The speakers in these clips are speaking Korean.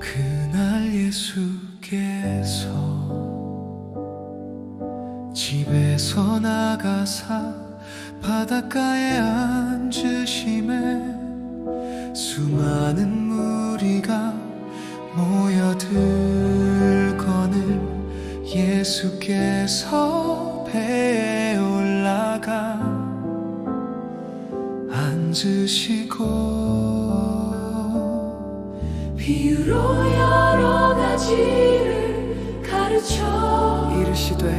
그날 예수께서 집에서 나가사 바닷가에 앉으심에 수많은 무리가 모여들 거늘 예수께서 배에 올라가 앉으시고 비유로 여러 가지를 가르쳐 이르시되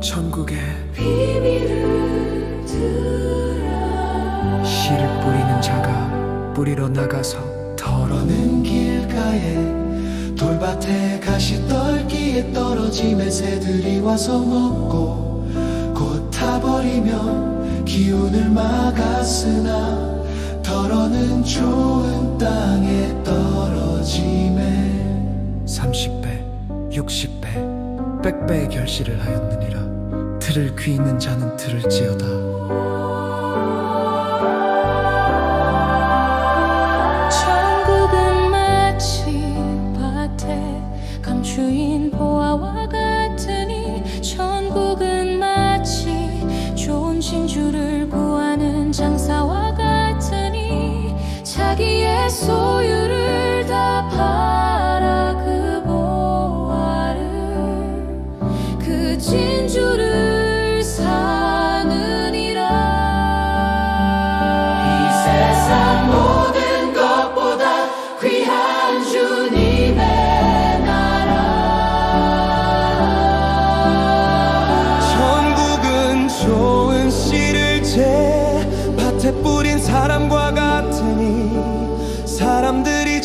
천국에 비밀을 들어 씨를 뿌리는 자가 뿌리러 나가서 더러는 길가에 돌밭에 가시 떨기에 떨어짐에 새들이 와서 먹고 곧 타버리면 기운을 막았으나 더러는 좋은 땅에 떨어짐에 30배, 60배, 100배의 결실을 하였느니라. 들을 귀 있는 자는 들을지어다. 천국은 마치 밭에 감추인 보화와 같으니 천국은 마치 좋은 진주를 구하는 장사와 같으니 자기의 소유를 다팔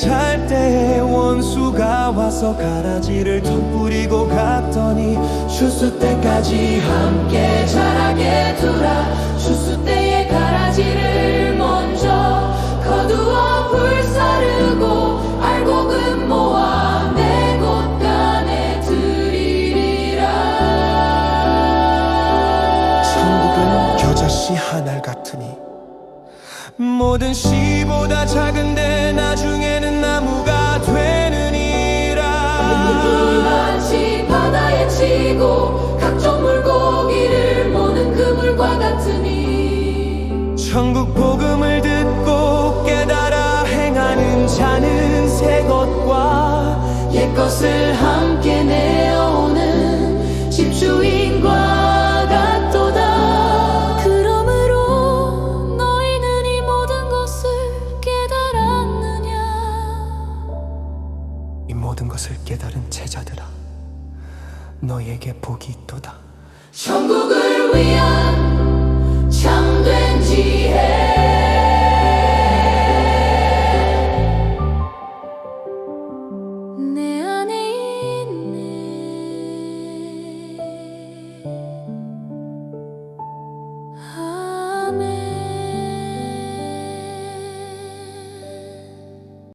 잘 때에 원수가 와서 가라지를 덧뿌리고 갔더니 추수 때까지 함께 자라게 두라. 추수 때의 가라지를 먼저 거두어 불사르고 알곡은 모아 내 곳간에 드리리라. 천국은 겨자씨 한 알 같으니 모든 씨보다 작은데 나중 치고 각종 물고기를 모는 그물과 같으니. 천국 복음을 듣고 깨달아 행하는 자는 새 것과 옛 것을 함께 내어오는 집주인과 같도다. 그러므로 너희는 이 모든 것을 깨달았느냐? 이 모든 것을 깨달은 제자들아 너에게 복이 있도다. 천국을 위한 참된 지혜 아